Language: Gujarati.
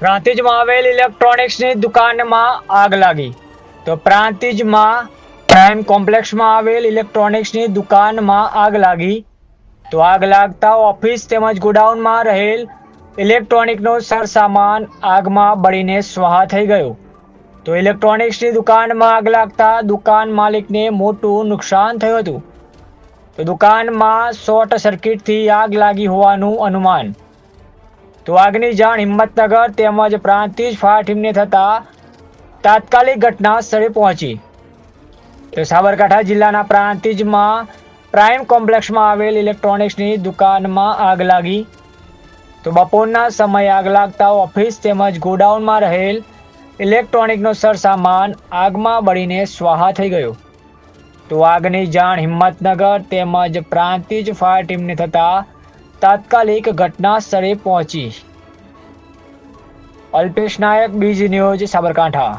પ્રાંતિજમાં આવેલ ઇલેક્ટ્રોનિક્સની દુકાનમાં આગ લાગી. તો પ્રાંતિજમાં, પ્રાઇમ કોમ્પ્લેક્સમાં આવેલ ઇલેક્ટ્રોનિક્સની દુકાનમાં આગ લાગી. તો આગ લાગતા ઓફિસ તેમજ ગોડાઉનમાં રહેલ ઇલેક્ટ્રોનિકનો સરસામાન આગમાં બળીને સ્વાહા થઈ ગયો. તો ઇલેક્ટ્રોનિક્સની દુકાનમાં આગ લાગતા દુકાન માલિકને મોટું નુકસાન થયું હતું. તો દુકાનમાં શોર્ટ સર્કિટથી આગ લાગી હોવાનું અનુમાન. તો આગની જાણ હિંમતનગર તેમજ પ્રાંતિજ ફાયર ટીમને થતાં તાત્કાલિક ઘટના સ્થળે પહોંચી. તો સાબરકાંઠા જિલ્લાના પ્રાંતિજમાં પ્રાઇમ કોમ્પ્લેક્સમાં આવેલ ઇલેક્ટ્રોનિક્સની દુકાનમાં આગ લાગી. તો બપોરના સમયે આગ લાગતા ઓફિસ તેમજ ગોડાઉનમાં રહેલ ઇલેક્ટ્રોનિકનો સરસામાન આગમાં બળીને સ્વાહા થઈ ગયો. તો આગની જાણ હિંમતનગર તેમજ પ્રાંતિજ ફાયર ટીમને થતાં તાત્કાલિક ઘટના સ્થળે પહોંચી. અલ્પેશ નાયક બીજી ન્યૂઝ સાબરકાંઠા.